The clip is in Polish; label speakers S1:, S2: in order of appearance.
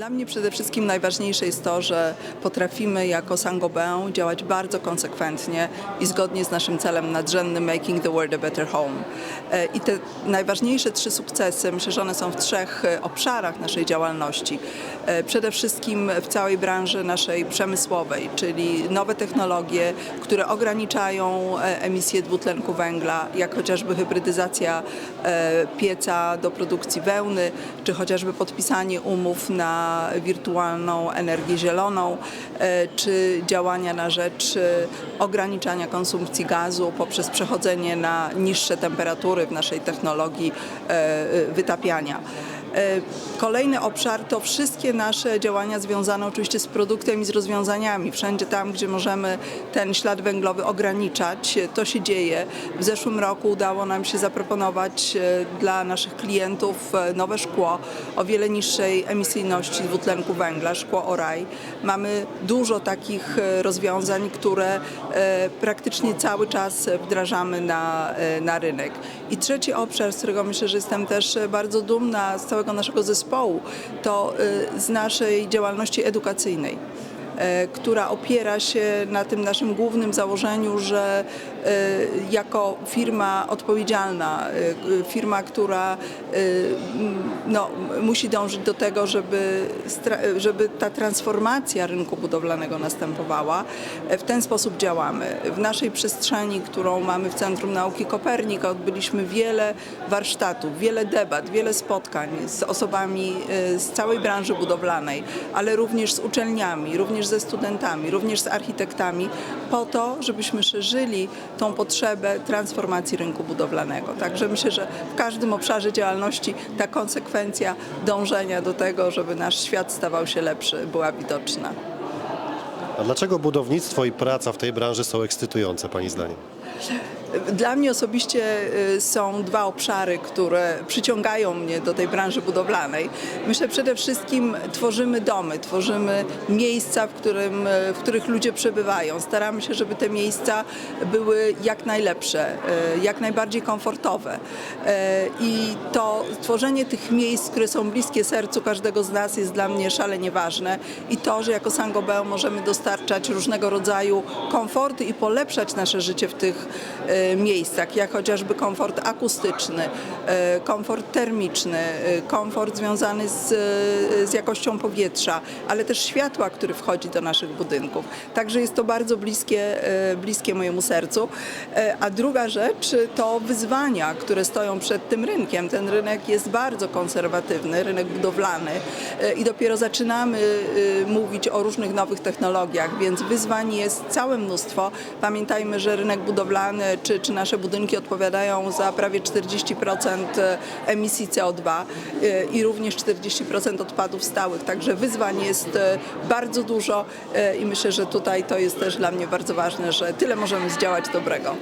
S1: Dla mnie przede wszystkim najważniejsze jest to, że potrafimy jako Saint-Gobain działać bardzo konsekwentnie i zgodnie z naszym celem nadrzędnym Making the World a Better Home. E, I te najważniejsze trzy sukcesy, myślę, że one są w trzech e, obszarach naszej działalności. E, Przede wszystkim w całej branży naszej przemysłowej, czyli nowe technologie, które ograniczają emisję dwutlenku węgla, jak chociażby hybrydyzacja pieca do produkcji wełny, czy chociażby podpisanie umów na wirtualną energię zieloną, e, czy działania na rzecz e, ograniczania konsumpcji gazu poprzez przechodzenie na niższe temperatury w naszej technologii e, wytapiania. E, Kolejny obszar to wszystkie nasze działania związane oczywiście z produktem i z rozwiązaniami. Wszędzie tam, gdzie możemy ten ślad węglowy ograniczać, to się dzieje. W zeszłym roku udało nam się zaproponować e, dla naszych klientów e, nowe szkło o wiele niższej emisyjności dwutlenku węgla, szkło Oraj. Mamy dużo takich rozwiązań, które praktycznie cały czas wdrażamy na, na rynek. I trzeci obszar, z którego myślę, że jestem też bardzo dumna z całego naszego zespołu, to e, z naszej działalności edukacyjnej która opiera się na tym naszym głównym założeniu, że e, jako firma odpowiedzialna, e, firma, która e, no, musi dążyć do tego, żeby, żeby ta transformacja rynku budowlanego następowała, e, w ten sposób działamy. W naszej przestrzeni, którą mamy w Centrum Nauki Kopernik, odbyliśmy wiele warsztatów, wiele debat, wiele spotkań z osobami e, z całej branży budowlanej, ale również z uczelniami, również ze studentami, również z architektami, po to, żebyśmy szerzyli tą potrzebę transformacji rynku budowlanego. Także myślę, że w każdym obszarze działalności ta konsekwencja dążenia do tego, żeby nasz świat stawał się lepszy, była widoczna.
S2: A dlaczego budownictwo i praca w tej branży są ekscytujące Pani zdaniem?
S1: Dla mnie osobiście y, są dwa obszary, które przyciągają mnie do tej branży budowlanej. Myślę przede wszystkim tworzymy domy, tworzymy miejsca, w, którym, y, w których ludzie przebywają. Staramy się, żeby te miejsca były jak najlepsze, y, jak najbardziej komfortowe. I to tworzenie tych miejsc, które są bliskie sercu każdego z nas jest dla mnie szalenie ważne. I to, że jako Saint-Gobain możemy dostarczać różnego rodzaju komforty i polepszać nasze życie w tych miejscach, jak chociażby komfort akustyczny, e, komfort termiczny, e, komfort związany z, e, z jakością powietrza, ale też światła, który wchodzi do naszych budynków. Także jest to bardzo bliskie, e, bliskie mojemu sercu. E, A druga rzecz to wyzwania, które stoją przed tym rynkiem. Ten rynek jest bardzo konserwatywny, rynek budowlany e, i dopiero zaczynamy e, mówić o różnych nowych technologiach, więc wyzwań jest całe mnóstwo. Pamiętajmy, że rynek budowlany czy, czy nasze budynki odpowiadają za prawie 40% emisji CO2 e, i również 40% odpadów stałych. Także wyzwań jest e, bardzo dużo e, i myślę, że tutaj to jest też dla mnie bardzo ważne, że tyle możemy zdziałać dobrego.